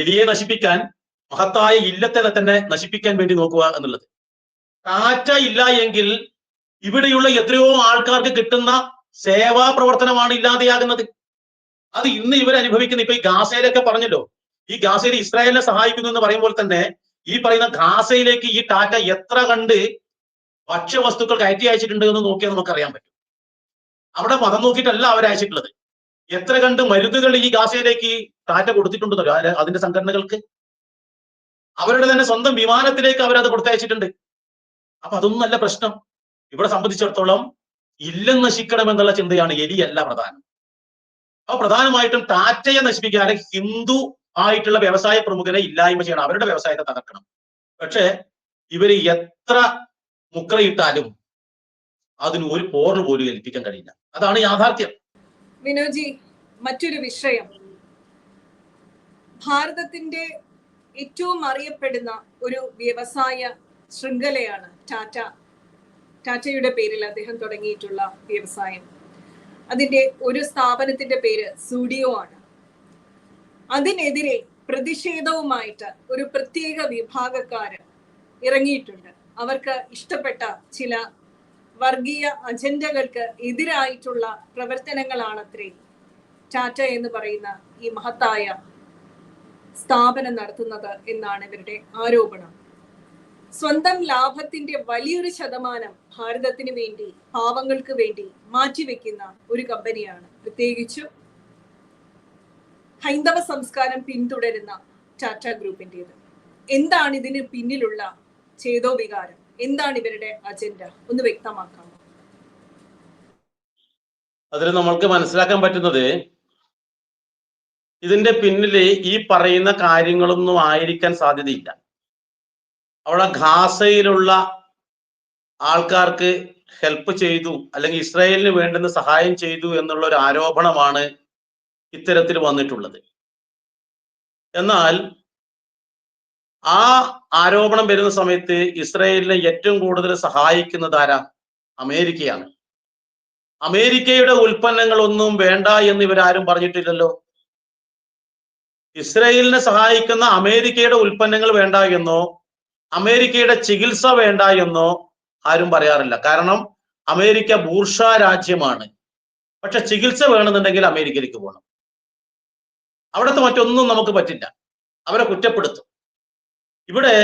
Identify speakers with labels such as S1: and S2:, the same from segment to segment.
S1: എലിയെ നശിപ്പിക്കാൻ മഹത്തായ ഇല്ലത്തെ തന്നെ നശിപ്പിക്കാൻ വേണ്ടി നോക്കുക എന്നുള്ളത്. കാറ്റ ഇല്ല എങ്കിൽ ഇവിടെയുള്ള എത്രയോ ആൾക്കാർക്ക് കിട്ടുന്ന സേവാ പ്രവർത്തനമാണ് ഇല്ലാതെയാകുന്നത്. അത് ഇന്ന് ഇവർ അനുഭവിക്കുന്ന ഇപ്പൊ ഈ ഗാസയിലൊക്കെ പറഞ്ഞല്ലോ. ഈ ഗാസയിൽ ഇസ്രായേലിനെ സഹായിക്കുന്നു എന്ന് പറയുമ്പോൾ തന്നെ ഈ പറയുന്ന ഗാസയിലേക്ക് ഈ ടാറ്റ എത്ര കണ്ട് ഭക്ഷ്യവസ്തുക്കൾ കയറ്റി അയച്ചിട്ടുണ്ട് എന്ന് നോക്കിയാൽ നമുക്കറിയാൻ പറ്റും. അവിടെ മതം നോക്കിയിട്ടല്ല അവർ അയച്ചിട്ടുള്ളത് എത്ര കണ്ട് മരുന്നുകൾ ഈ ഗാസയിലേക്ക് ടാറ്റ കൊടുത്തിട്ടുണ്ടെന്നോ? അതിന്റെ- സംഘടനകൾക്ക്? അവരുടെ തന്നെ സ്വന്തം വിമാനത്തിലേക്ക് അവരത് കൊടുത്തയച്ചിട്ടുണ്ട്. അപ്പൊ അതൊന്നും അല്ല പ്രശ്നം. ഇവിടെ സംബന്ധിച്ചിടത്തോളം ഇല്ലം നശിക്കണം എന്നുള്ള ചിന്തയാണ് എലിയല്ല പ്രധാനം. അപ്പൊ പ്രധാനമായിട്ടും ടാറ്റയെ നശിപ്പിക്കാൻ ഹിന്ദു ആയിട്ടുള്ള വ്യവസായ പ്രമുഖരെ ഇല്ലായ്മ ചെയ്യണം. അവരുടെ വ്യവസായത്തെ തകർക്കണം. പക്ഷേ ഇവർ എത്ര മുക്രയിട്ടാലും അതിന് ഒരു പോറിന് പോലും ഏൽപ്പിക്കാൻ കഴിയില്ല. അതാണ് യാഥാർത്ഥ്യം.
S2: വിനോജി മറ്റൊരു വിഷയം. ഭാരതത്തിന്റെ ഏറ്റവും അറിയപ്പെടുന്ന ഒരു വ്യവസായ ശൃംഖലയാണ് ടാറ്റ. ടാറ്റയുടെ പേരിൽ അദ്ദേഹം തുടങ്ങിയിട്ടുള്ള വ്യവസായം. അതിന്റെ ഒരു സ്ഥാപനത്തിന്റെ പേര് സൂഡിയോ ആണ്. അതിനെതിരെ പ്രതിഷേധവുമായിട്ട് ഒരു പ്രത്യേക വിഭാഗക്കാര് ഇറങ്ങിയിട്ടുണ്ട്. അവർക്ക് ഇഷ്ടപ്പെട്ട ചില വർഗീയ അജണ്ടകൾക്ക് എതിരായിട്ടുള്ള പ്രവർത്തനങ്ങളാണ് അത്രേ ടാറ്റ എന്ന് പറയുന്ന ഈ മഹത്തായ സ്ഥാപനം നടത്തുന്നത് എന്നാണ് ഇവരുടെ ആരോപണം. സ്വന്തം ലാഭത്തിന്റെ വലിയൊരു ശതമാനം ഭാരതത്തിന് വേണ്ടി പാവങ്ങൾക്ക് വേണ്ടി മാറ്റിവെക്കുന്ന ഒരു കമ്പനിയാണ്. പ്രത്യേകിച്ചും ഹൈന്ദവ സംസ്കാരം പിന്തുടരുന്ന ടാറ്റ ഗ്രൂപ്പിന്റേത്. എന്താണ് ഇതിന് പിന്നിലുള്ള ചേതോവികാരം എന്താണ് ഇവരുടെ അജണ്ട? ഒന്ന് വ്യക്തമാക്കാമോ?
S1: അതിൽ നമ്മൾക്ക് മനസ്സിലാക്കാൻ പറ്റുന്നത് ഇതിന്റെ പിന്നിൽ ഈ പറയുന്ന കാര്യങ്ങളൊന്നും ആയിരിക്കാൻ സാധ്യതയില്ല. അവിടെ ഖാസയിലുള്ള ആൾക്കാർക്ക് ഹെൽപ്പ് ചെയ്തു അല്ലെങ്കിൽ ഇസ്രായേലിന് വേണ്ടുന്ന സഹായം ചെയ്തു എന്നുള്ള ഒരു ആരോപണമാണ് ഇത്തരത്തിൽ വന്നിട്ടുള്ളത്. എന്നാൽ ആ ആരോപണം വരുന്ന സമയത്ത് ഇസ്രായേലിനെ ഏറ്റവും കൂടുതൽ സഹായിക്കുന്നത് ആരാ? അമേരിക്കയാണ്. അമേരിക്കയുടെ ഉൽപ്പന്നങ്ങളൊന്നും വേണ്ട എന്ന് ഇവരാരും പറഞ്ഞിട്ടില്ലല്ലോ. ഇസ്രായേലിനെ സഹായിക്കുന്ന അമേരിക്കയുടെ ഉൽപ്പന്നങ്ങൾ വേണ്ട എന്നോ അമേരിക്കയുടെ ചികിത്സ വേണ്ട എന്നോ ആരും പറയാറില്ല. കാരണം അമേരിക്ക ബൂർഷ രാജ്യമാണ്. പക്ഷെ ചികിത്സ വേണമെന്നുണ്ടെങ്കിൽ അമേരിക്കയിലേക്ക് പോകണം. അവിടുത്തെ മറ്റൊന്നും നമുക്ക് പറ്റില്ല. അവരെ കുറ്റപ്പെടുത്തും. ഇവിടെ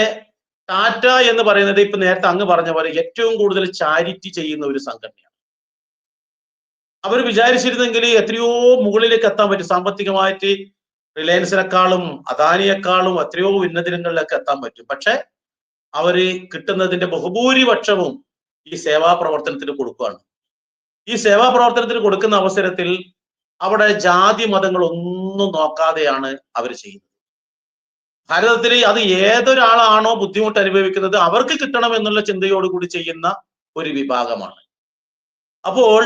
S1: ടാറ്റ എന്ന് പറയുന്നത് ഇപ്പൊ നേരത്തെ അങ്ങ് പറഞ്ഞ പോലെ ഏറ്റവും കൂടുതൽ ചാരിറ്റി ചെയ്യുന്ന ഒരു സംഘടനയാണ്. അവർ വിചാരിച്ചിരുന്നെങ്കിൽ എത്രയോ മുകളിലേക്ക് എത്താൻ പറ്റും. സാമ്പത്തികമായിട്ട് റിലയൻസിനെക്കാളും അദാനിയെക്കാളും എത്രയോ ഉന്നതിനങ്ങളിലൊക്കെ എത്താൻ പറ്റും. പക്ഷെ അവർ കിട്ടുന്നതിന്റെ ബഹുഭൂരിപക്ഷവും ഈ സേവാ പ്രവർത്തനത്തിന് കൊടുക്കുകയാണ്. ഈ സേവാ പ്രവർത്തനത്തിന് കൊടുക്കുന്ന അവസരത്തിൽ അവിടെ ജാതി മതങ്ങൾ ഒന്നും നോക്കാതെയാണ് അവർ ചെയ്യുന്നത്. ഭാരതത്തിൽ അത് ഏതൊരാളാണോ ബുദ്ധിമുട്ട് അനുഭവിക്കുന്നത് അവർക്ക് കിട്ടണം എന്നുള്ള ചിന്തയോടുകൂടി ചെയ്യുന്ന ഒരു വിഭാഗമാണ്. അപ്പോൾ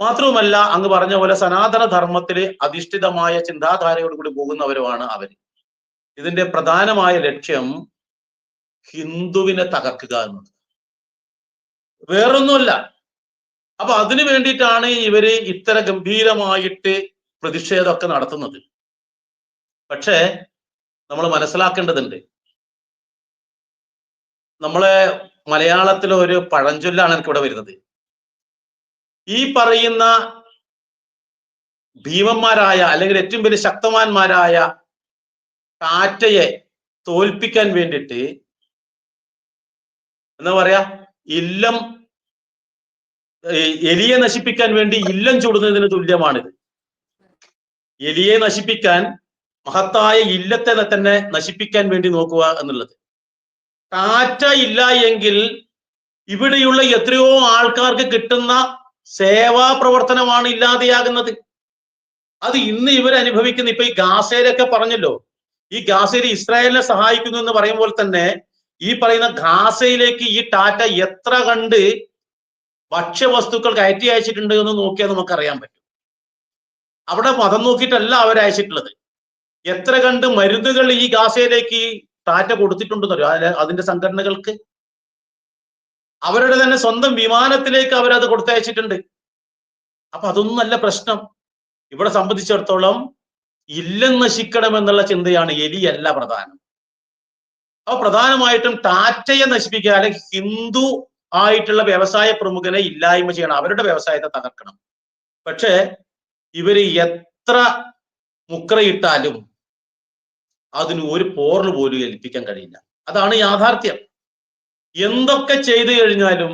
S1: മാത്രവുമല്ല അങ്ങ് പറഞ്ഞ പോലെ സനാതന ധർമ്മത്തിൽ അധിഷ്ഠിതമായ ചിന്താധാരയോടുകൂടി പോകുന്നവരുമാണ് അവർ. ഇതിന്റെ പ്രധാനമായ ലക്ഷ്യം ഹിന്ദുവിനെ തകർക്കുക എന്നത്. വേറൊന്നുമല്ല. അപ്പൊ അതിനു വേണ്ടിയിട്ടാണ് ഇവർ ഇത്ര ഗംഭീരമായിട്ട് പ്രതിഷേധമൊക്കെ നടത്തുന്നത്. പക്ഷേ നമ്മൾ മനസ്സിലാക്കേണ്ടതുണ്ട്. നമ്മളെ മലയാളത്തിലെ ഒരു പഴഞ്ചൊല്ലാണ് എനിക്ക് ഇവിടെ വരുന്നത്. ഈ പറയുന്ന ഭീമന്മാരായ അല്ലെങ്കിൽ ഏറ്റവും വലിയ ശക്തവാന്മാരായ കാറ്റയെ തോൽപ്പിക്കാൻ വേണ്ടിയിട്ട് എന്താ പറയാ ഇല്ലം എലിയെ നശിപ്പിക്കാൻ വേണ്ടി ഇല്ലം ചൂടുന്നതിന് തുല്യമാണിത്. എലിയെ നശിപ്പിക്കാൻ മഹത്തായ ഇല്ലത്തെ തന്നെ നശിപ്പിക്കാൻ വേണ്ടി നോക്കുക എന്നുള്ളത്. ടാറ്റ ഇല്ല എങ്കിൽ ഇവിടെയുള്ള എത്രയോ ആൾക്കാർക്ക് കിട്ടുന്ന സേവാ പ്രവർത്തനമാണ് ഇല്ലാതെയാകുന്നത്. അത് ഇന്ന് ഇവർ അനുഭവിക്കുന്ന ഇപ്പൊ ഈ ഗാസയിലൊക്കെ പറഞ്ഞല്ലോ. ഈ ഗാസയിൽ ഇസ്രായേലിനെ സഹായിക്കുന്നു എന്ന് പറയുമ്പോൾ തന്നെ ഈ പറയുന്ന ഗാസയിലേക്ക് ഈ ടാറ്റ എത്ര കണ്ട് ഭക്ഷ്യവസ്തുക്കൾ കയറ്റി അയച്ചിട്ടുണ്ട് എന്ന് നോക്കിയാൽ നമുക്ക് അറിയാൻ പറ്റും. അവിടെ മതം നോക്കിയിട്ടല്ല അവർ അയച്ചിട്ടുള്ളത് എത്ര കണ്ട് മരുന്നുകൾ ഈ ഗാസയിലേക്ക് ടാറ്റ കൊടുത്തിട്ടുണ്ടെന്നറിയോ? അതിന് അതിന്റെ സംഘടനകൾക്ക്. അവരുടെ തന്നെ സ്വന്തം വിമാനത്തിലേക്ക് അവരത് കൊടുത്തയച്ചിട്ടുണ്ട്. അപ്പൊ അതൊന്നും അല്ല പ്രശ്നം. ഇവിടെ സംബന്ധിച്ചിടത്തോളം ഇല്ലം നശിക്കണം എന്നുള്ള ചിന്തയാണ് എലിയല്ല പ്രധാനം. അപ്പൊ പ്രധാനമായിട്ടും ടാറ്റയെ നശിപ്പിക്കുക അല്ലെങ്കിൽ ഹിന്ദു ആയിട്ടുള്ള വ്യവസായ പ്രമുഖനെ ഇല്ലായ്മ ചെയ്യണം അവരുടെ വ്യവസായത്തെ തകർക്കണം. പക്ഷേ ഇവർ എത്ര മുക്രയിട്ടാലും അതിന് ഒരു പോറൽ പോലും ഏൽപ്പിക്കാൻ കഴിയില്ല. അതാണ് യാഥാർത്ഥ്യം. എന്തൊക്കെ ചെയ്തു കഴിഞ്ഞാലും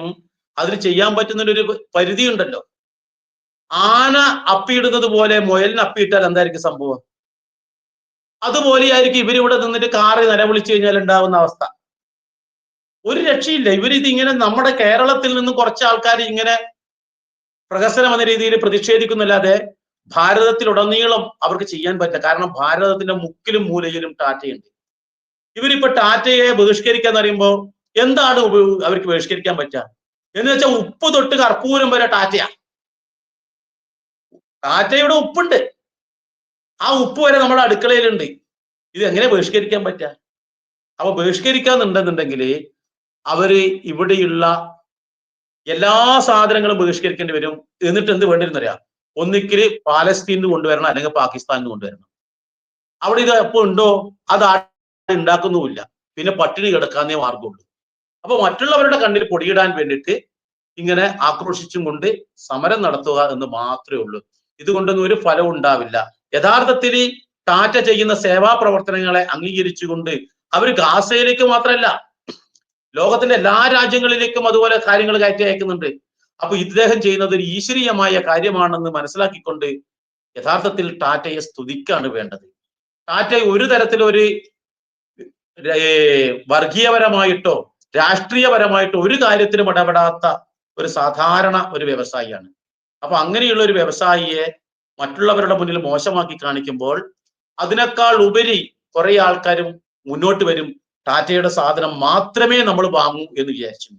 S1: അതിന് ചെയ്യാൻ പറ്റുന്നതിനൊരു പരിധി ഉണ്ടല്ലോ ആന അപ്പിയിടുന്നത് പോലെ മുയലിന് അപ്പിയിട്ടാൽ എന്തായിരിക്കും സംഭവം? അതുപോലെയായിരിക്കും ഇവരിവിടെ നിന്നിട്ട് കാറ് നിലവിളിച്ചു കഴിഞ്ഞാൽ ഉണ്ടാവുന്ന അവസ്ഥ. ഒരു രക്ഷയില്ല. ഇവരിത് ഇങ്ങനെ നമ്മുടെ കേരളത്തിൽ നിന്ന് കുറച്ച് ആൾക്കാർ ഇങ്ങനെ പ്രഹസനം എന്ന രീതിയിൽ പ്രതിഷേധിക്കുന്നല്ലാതെ ഭാരതത്തിലുടനീളം അവർക്ക് ചെയ്യാൻ പറ്റില്ല. കാരണം ഭാരതത്തിന്റെ മുക്കിലും മൂലയിലും ടാറ്റയുണ്ട്. ഇവരിപ്പോ ടാറ്റയെ ബഹിഷ്കരിക്കാൻ പറയുമ്പോൾ എന്താണ് അവർക്ക് ബഹിഷ്കരിക്കാൻ പറ്റുക എന്ന് വെച്ചാൽ ഉപ്പ് തൊട്ട് കർപ്പൂരം വരെ ടാറ്റയാ. ടാറ്റയുടെ ഉപ്പുണ്ട്. ആ ഉപ്പ് വരെ നമ്മുടെ അടുക്കളയിലുണ്ട്. ഇത് എങ്ങനെ ബഹിഷ്കരിക്കാൻ പറ്റുക അപ്പൊ ബഹിഷ്കരിക്കാന്നുണ്ടെന്നുണ്ടെങ്കിൽ അവർ ഇവിടെയുള്ള എല്ലാ സാധനങ്ങളും ബഹിഷ്കരിക്കേണ്ടി വരും. എന്നിട്ട് എന്ത് വേണ്ടിരുന്നറിയാം ഒന്നിക്കൽ പാലസ്തീനിൽ കൊണ്ടുവരണം അല്ലെങ്കിൽ പാകിസ്ഥാനിൽ കൊണ്ടുവരണം. അവിടെ ഇത് എപ്പോ ഉണ്ടോ അത് ഉണ്ടാക്കുന്നുമില്ല. പിന്നെ പട്ടിണി കിടക്കാന്നേ മാർഗമുള്ളൂ അപ്പൊ മറ്റുള്ളവരുടെ കണ്ണിൽ പൊടിയിടാൻ വേണ്ടിയിട്ട് ഇങ്ങനെ ആക്രോശിച്ചും കൊണ്ട് സമരം നടത്തുക എന്ന് മാത്രമേ ഉള്ളൂ. ഇതുകൊണ്ടൊന്നും ഒരു ഫലം ഉണ്ടാവില്ല. യഥാർത്ഥത്തിൽ ടാറ്റ ചെയ്യുന്ന സേവാ പ്രവർത്തനങ്ങളെ അംഗീകരിച്ചുകൊണ്ട് അവർ ഗാസയിലേക്ക് മാത്രമല്ല ലോകത്തിന്റെ എല്ലാ രാജ്യങ്ങളിലേക്കും അതുപോലെ കാര്യങ്ങൾ കയറ്റി അയക്കുന്നുണ്ട്. അപ്പൊ ഇദ്ദേഹം ചെയ്യുന്നത് ഒരു ഈശ്വരീയമായ കാര്യമാണെന്ന് മനസ്സിലാക്കിക്കൊണ്ട് യഥാർത്ഥത്തിൽ ടാറ്റയെ സ്തുതിക്കാണ് വേണ്ടത്. ടാറ്റ ഒരു തരത്തിലൊരു വർഗീയപരമായിട്ടോ രാഷ്ട്രീയപരമായിട്ടോ ഒരു കാര്യത്തിലും ഇടപെടാത്ത ഒരു സാധാരണ ഒരു വ്യവസായിയാണ്. അപ്പൊ അങ്ങനെയുള്ള ഒരു വ്യവസായിയെ മറ്റുള്ളവരുടെ മുന്നിൽ മോശമാക്കി കാണിക്കുമ്പോൾ അതിനേക്കാൾ ഉപരി കുറെ ആൾക്കാരും മുന്നോട്ട് വരും. ടാറ്റയുടെ സാധനം മാത്രമേ നമ്മൾ വാങ്ങൂ എന്ന് വിചാരിച്ചു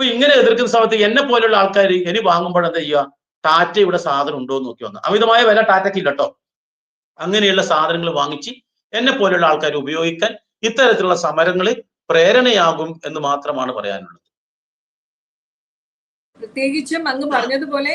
S1: അപ്പൊ ഇങ്ങനെ എതിർക്കുന്ന സമയത്ത് എന്നെ പോലുള്ള ആൾക്കാർ ഇനി വാങ്ങുമ്പോൾ എന്താ ചെയ്യുക? ടാറ്റയുടെ സാധനം ഉണ്ടോ എന്ന് നോക്കി വന്നു. അമിതമായ വില ടാറ്റയ്ക്ക് ഇല്ല കേട്ടോ അങ്ങനെയുള്ള സാധനങ്ങൾ വാങ്ങിച്ച് എന്നെ പോലുള്ള ആൾക്കാർ ഉപയോഗിക്കാൻ ഇത്തരത്തിലുള്ള സമരങ്ങൾ പ്രേരണയാകും എന്ന് മാത്രമാണ് പറയാനുള്ളത്.
S2: പ്രത്യേകിച്ചും അങ്ങ് പറഞ്ഞതുപോലെ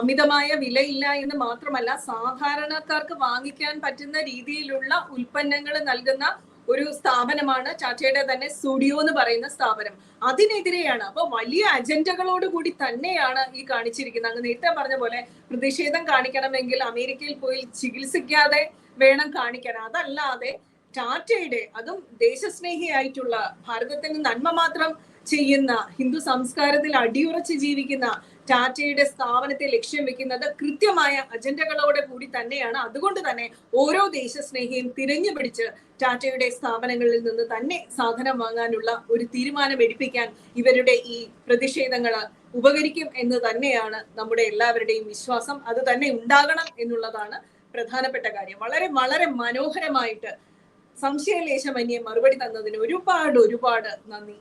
S2: അമിതമായ വിലയില്ല എന്ന് മാത്രമല്ല സാധാരണക്കാർക്ക് വാങ്ങിക്കാൻ പറ്റുന്ന രീതിയിലുള്ള ഉൽപ്പന്നങ്ങൾ നൽകുന്ന ഒരു സ്ഥാപനമാണ് ടാറ്റയുടെ തന്നെ സ്റ്റുഡിയോ എന്ന് പറയുന്ന സ്ഥാപനം. അതിനെതിരെയാണ് അപ്പൊ വലിയ അജണ്ടകളോട് കൂടി തന്നെയാണ് ഈ കാണിച്ചിരിക്കുന്നത്. അങ്ങ് നേരത്തെ പറഞ്ഞ പോലെ പ്രതിഷേധം കാണിക്കണമെങ്കിൽ അമേരിക്കയിൽ പോയി ചികിത്സിക്കാതെ വേണം കാണിക്കാൻ. അതല്ലാതെ ടാറ്റയുടെ അതും ദേശസ്നേഹിയായിട്ടുള്ള ഭാരതത്തിന് നന്മ മാത്രം ചെയ്യുന്ന ഹിന്ദു സംസ്കാരത്തിൽ അടിയുറച്ച് ജീവിക്കുന്ന ടാറ്റയുടെ സ്ഥാപനത്തെ ലക്ഷ്യം വെക്കുന്നത് കൃത്യമായ അജണ്ടകളോടെ കൂടി തന്നെയാണ്. അതുകൊണ്ട് തന്നെ ഓരോ ദേശസ്നേഹിയും തിരഞ്ഞു പിടിച്ച് ടാറ്റയുടെ സ്ഥാപനങ്ങളിൽ നിന്ന് തന്നെ സാധനം വാങ്ങാനുള്ള ഒരു തീരുമാനം എടുപ്പിക്കാൻ ഇവരുടെ ഈ പ്രതിഷേധങ്ങൾ ഉപകരിക്കും എന്ന് തന്നെയാണ് നമ്മുടെ എല്ലാവരുടെയും വിശ്വാസം. അത് തന്നെ ഉണ്ടാകണം എന്നുള്ളതാണ് പ്രധാനപ്പെട്ട കാര്യം. വളരെ വളരെ മനോഹരമായിട്ട് സംശയലേശമന്യെ മറുപടി തന്നതിന് ഒരുപാട് ഒരുപാട് നന്ദി.